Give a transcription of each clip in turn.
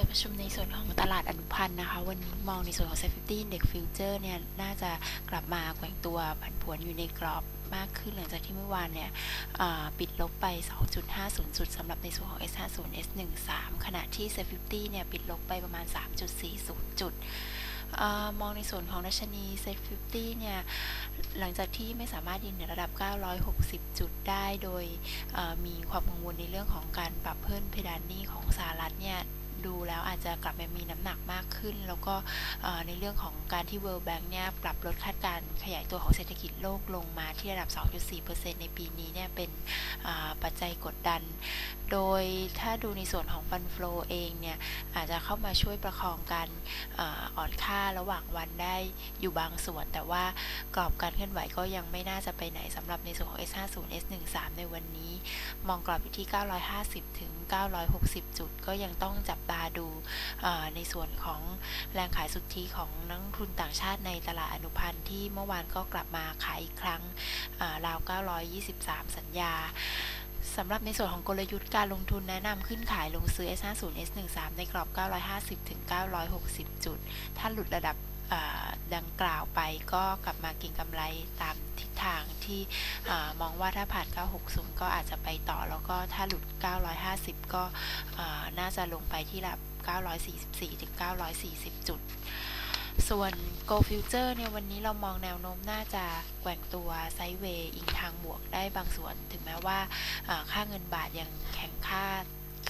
ปิดประชุมในส่วนของตลาดอนุพันธ์นะคะ วันนี้มองในส่วนของ Safety Index Future เนี่ย น่าจะกลับมาแกว่งตัวผันผวนอยู่ในกรอบมากขึ้นหลังจากที่เมื่อวานเนี่ยปิดลบไป 2.50 จุดสำหรับในส่วนของ S50 S13 ขณะที่ Safety เนี่ย ปิดลบไปประมาณ 3.40 จุดอมองในส่วนของดัชนี Set 50 เนี่ย หลังจากที่ไม่สามารถยืนเหนือระดับ 960 จุดได้ โดยมีความกังวลในเรื่องของการปรับเพิ่มเพดานหนี้ของสหรัฐเนี่ย ดูแล้วอาจจะกลับมามีน้ำหนักมากขึ้น แล้วก็ในเรื่องของการที่ World Bank เนี่ยปรับลดคาดการขยายตัวของเศรษฐกิจโลกลงมาที่ระดับ 2.4%ในปีนี้เนี่ยเป็นปัจจัยกดดัน โดยถ้าดูในส่วนของฟันฟลอเองเนี่ยอาจจะเข้ามาช่วยประคองการอาอ่อนค่าระหว่างวันได้อยู่บางส่วน แต่ว่ากรอบการเคลื่อนไหวก็ยังไม่น่าจะไปไหนสำหรับในส่วนของ S50 S13 ในวันนี้ มองกรอบอยู่ที่ 950 ถึง 960 จุด ก็ยังต้องจับตาดูในส่วนของแรงขายสุทธิของนักทุนต่างชาติในตลาดอนุพันธ์ที่เมื่อวานก็กลับมาขายอีกครั้งราว 923 สัญญาสำหรับในส่วนของกลยุทธ์การลงทุนแนะนำขึ้นขายลงซื้อ S50 S13 ในกรอบ 950-960 จุด ถ้าหลุดระดับ ดังกล่าวไปก็กลับมาก็งกำไรตามทิศทางที่อมองว่าถ้าผ่าน 960 ก็อาจจะไปต่อแล้วก็ถ้าหลุด 950 ก็น่าจะลงไปที่ระดับ 944 ถึง 940 จุด ส่วน Go Future เนี่ยวันนี้เรามองแนวโน้มน่าจะแกว่งตัวไซด์เวย์อิงทางบวกได้บางส่วน ถึงแม้ว่าค่าเงินบาทยังแข็งค่า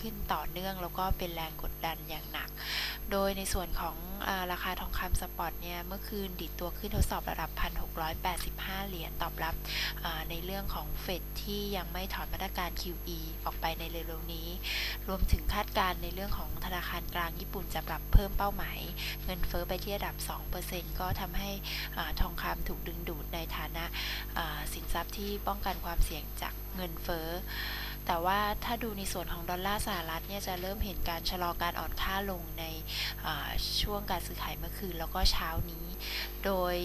ขึ้นต่อเนื่องแล้วก็เป็นแรงกดดันอย่างหนัก โดยในส่วนของอราคาทองคำสปอตเนี่ยเมื่อคืนดิดตัวขึ้นทดสอบระดับ 1,685 เหรียญตอบรับในเรื่องของเฟดที่ยังไม่ถอนมาตรการ QE ออกไปในเร็วๆนี้ รวมถึงคาดการณ์ในเรื่องของธนาคารกลางญี่ปุ่นจะปรับเพิ่มเป้าหมาย เงินเฟ้อไปที่ระดับ 2%ก็ทำให้อทองคำถูกดึงดูดในฐานะสินทรัพย์ที่ป้องกันความเสี่ยงจากเงินเฟ้อ แต่ว่าถ้าดูในส่วนของดอลลาร์สหรัฐเนี่ยจะเริ่มเห็นการชะลอการอ่อนค่าลงในช่วงการซื้อขายเมื่อคืนแล้วก็เช้านี้ โดย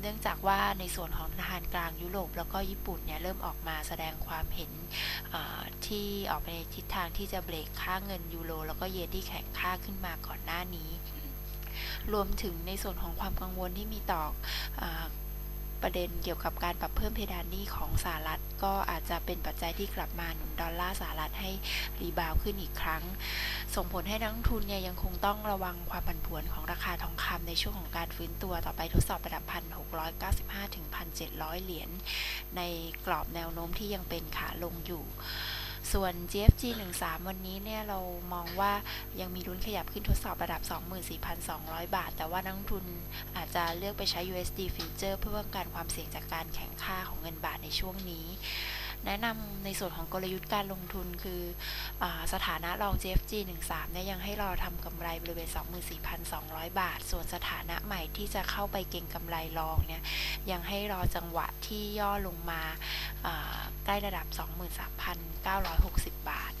เนื่องจากว่าในส่วนของธนาคารกลางยุโรปแล้วก็ญี่ปุ่นเนี่ยเริ่มออกมาแสดงความเห็นที่ออกไปในทิศทางที่จะเบรกค่าเงินยูโรแล้วก็เยนที่แข็งค่าขึ้นมาก่อนหน้านี้ รวมถึงในส่วนของความกังวลที่มีต่ออ ประเด็นเกี่ยวกับการปรับเพิ่มเพดานหนี้ของสหรัฐ ก็อาจจะเป็นปัจจัยที่กลับมาหนุนดอลลาร์สหรัฐให้รีบาวขึ้นอีกครั้ง ส่งผลให้นักทุนเนี่ยยังคงต้องระวังความผันผวนของราคาทองคำในช่วงของการฟื้นตัวต่อไปทดสอบระดับ 1,695 ถึง 1,700 เหรียญในกรอบแนวโน้มที่ยังเป็นขาลงอยู่ ส่วน GFG 13 วันนี้เนี่ยเรามองว่ายังมีลุ้นขยับขึ้นทดสอบระดับ 24,200 บาท แต่ว่านักทุนอาจจะเลือกไปใช้ USD Future เพื่อป้องกันความเสี่ยงจากการแข่งค่าของเงินบาทในช่วงนี้ แนะนำในส่วนของกลยุทธ์การลงทุนคืออสถานะรอง GFG 13เนี่ยยังให้รอทำกำไรบริเวณ 24,200 บาท ส่วนสถานะใหม่ที่จะเข้าไปเก็งกำไรรองเนี่ยยังให้รอจังหวะที่ย่อลงมา ใกล้ระดับ 23,960 บาท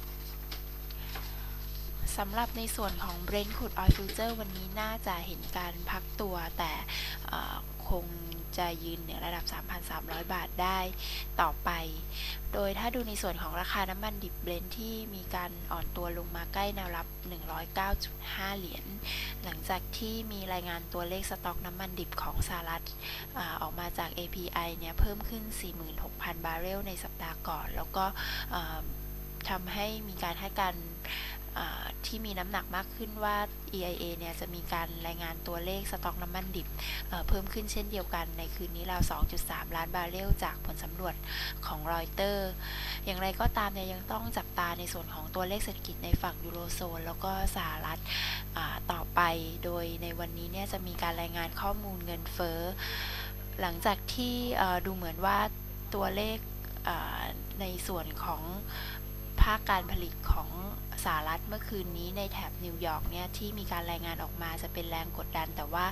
สำหรับในส่วนของ Brent Crude Oil Future วันนี้น่าจะเห็นการพักตัวแต่คง จะยืนเหนือระดับ 3,300 บาทได้ต่อไป โดยถ้าดูในส่วนของราคาน้ำมันดิบเบรนท์ที่มีการอ่อนตัวลงมาใกล้แนวรับ 109.5 เหรียญ หลังจากที่มีรายงานตัวเลขสต็อกน้ำมันดิบของสหรัฐอออกมาจาก API เนี่ยเพิ่มขึ้น 46,000 บาร์เรลในสัปดาห์ก่อน แล้วก็ทำให้มีการให้การ ที่มีน้ำหนักมากขึ้นว่า EIA เนี่ยจะมีการรายงานตัวเลขสต็อกน้ำมันดิบเพิ่มขึ้นเช่นเดียวกันในคืนนี้ราว 2.3 ล้านบาร์เรลจากผลสำรวจของรอยเตอร์ อย่างไรก็ตามเนี่ยยังต้องจับตาในส่วนของตัวเลขเศรษฐกิจในฝั่งยูโรโซนแล้วก็สหรัฐต่อไป โดยในวันนี้เนี่ยจะมีการรายงานข้อมูลเงินเฟ้อ หลังจากที่ดูเหมือนว่าตัวเลขในส่วนของ ภาคการผลิตของสหรัฐเมื่อคืนนี้ในแถบนิวยอร์กเนี่ยที่มีการรายงานออกมาจะเป็นแรงกดดัน แต่ว่า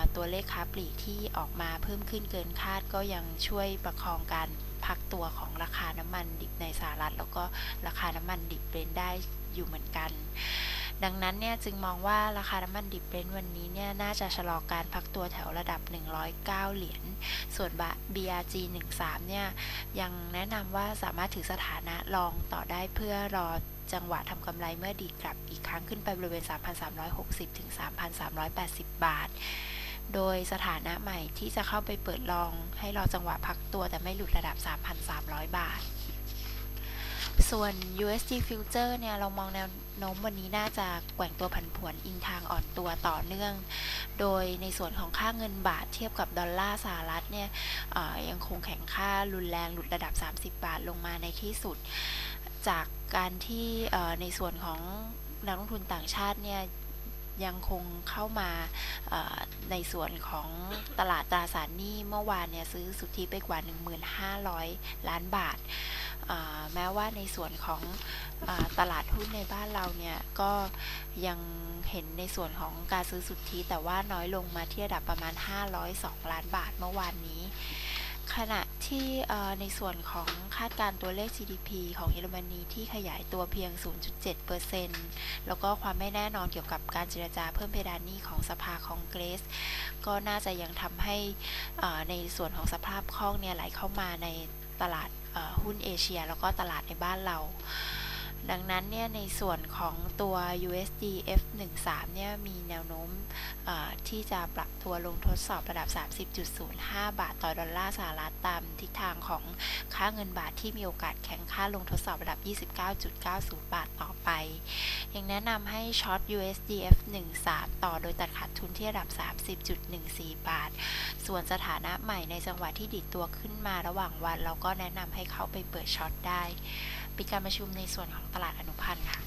าตัวเลขค้าปลีกที่ออกมาเพิ่มขึ้นเกินคาดก็ยังช่วยประคองการพักตัวของราคาน้ำมันดิบในสหรัฐ แล้วก็ราคาน้ำมันดิบเบรนได้อยู่เหมือนกัน ดังนั้นเนี่ยจึงมองว่าราคาน้ำมันดิบเบรนท์วันนี้เนี่ยน่าจะชะลอการพักตัวแถวระดับ 109 เหรียญ ส่วน BRG 13เนี่ยยังแนะนำว่าสามารถถือสถานะรองต่อได้เพื่อรอจังหวะทำกำไรเมื่อดีกลับอีกครั้งขึ้นไปบริเวณ 3,360 ถึง 3,380 บาท โดยสถานะใหม่ที่จะเข้าไปเปิดลองให้รอจังหวะพักตัวแต่ไม่หลุดระดับ 3,300 บาท ส่วน USD Future เนี่ย เรามองแนวโน้มวันนี้น่าจะแกว่งตัวผันผวนอิงทางอ่อนตัวต่อเนื่อง โดยในส่วนของค่าเงินบาทเทียบกับดอลลาร์สหรัฐเนี่ยยังคงแข็งค่ารุนแรงหลุดระดับ 30 บาทลงมาในที่สุด จากการที่ในส่วนของนักลงทุนต่างชาติเนี่ย ยังคงเข้ามาในส่วนของตลาดตราสารหนี้เมื่อวานเนี่ยซื้อสุทธิไปกว่า 1,500 ล้านบาท แม้ว่าในส่วนของอตลาดหุ้นในบ้านเราเนี่ยก็ยังเห็นในส่วนของการซื้อสุทธิแต่ว่าน้อยลงมาที่ระดับประมาณ 502 ล้านบาทเมื่อวานนี้ ขณะที่ในส่วนของคาดการตัวเลข GDP ของเยอรมนีที่ขยายตัวเพียง 0.7%แล้วก็ความไม่แน่นอนเกี่ยวกับการเจรจาเพิ่มเพดานหนี้ของสภาคองเกรส ก็น่าจะยังทำให้ในส่วนของสภาพคล่องเนี่ยไหลเข้ามาในตลาดหุ้นเอเชีย แล้วก็ตลาดในบ้านเรา ดังนั้นเนี่ยในส่วนของตัว USD F13 เนี่ยมีแนวโน้มที่จะปรับตัวลงทดสอบระดับ 30.05 บาทต่อดอลลาร์สหรัฐตามทิศทางของค่าเงินบาทที่มีโอกาสแข็งค่าลงทดสอบระดับ 29.90 บาทต่อไป ยังแนะนำให้ช็อต USD F13 ต่อโดยตัดขาดทุนที่ระดับ 30.14 บาท ส่วนสถานะใหม่ในจังหวะที่ดิดตัวขึ้นมาระหว่างวัน เราก็แนะนำให้เข้าไปเปิดช็อตได้ ปิดการประชุมในส่วนของตลาดอนุพันธ์ค่ะ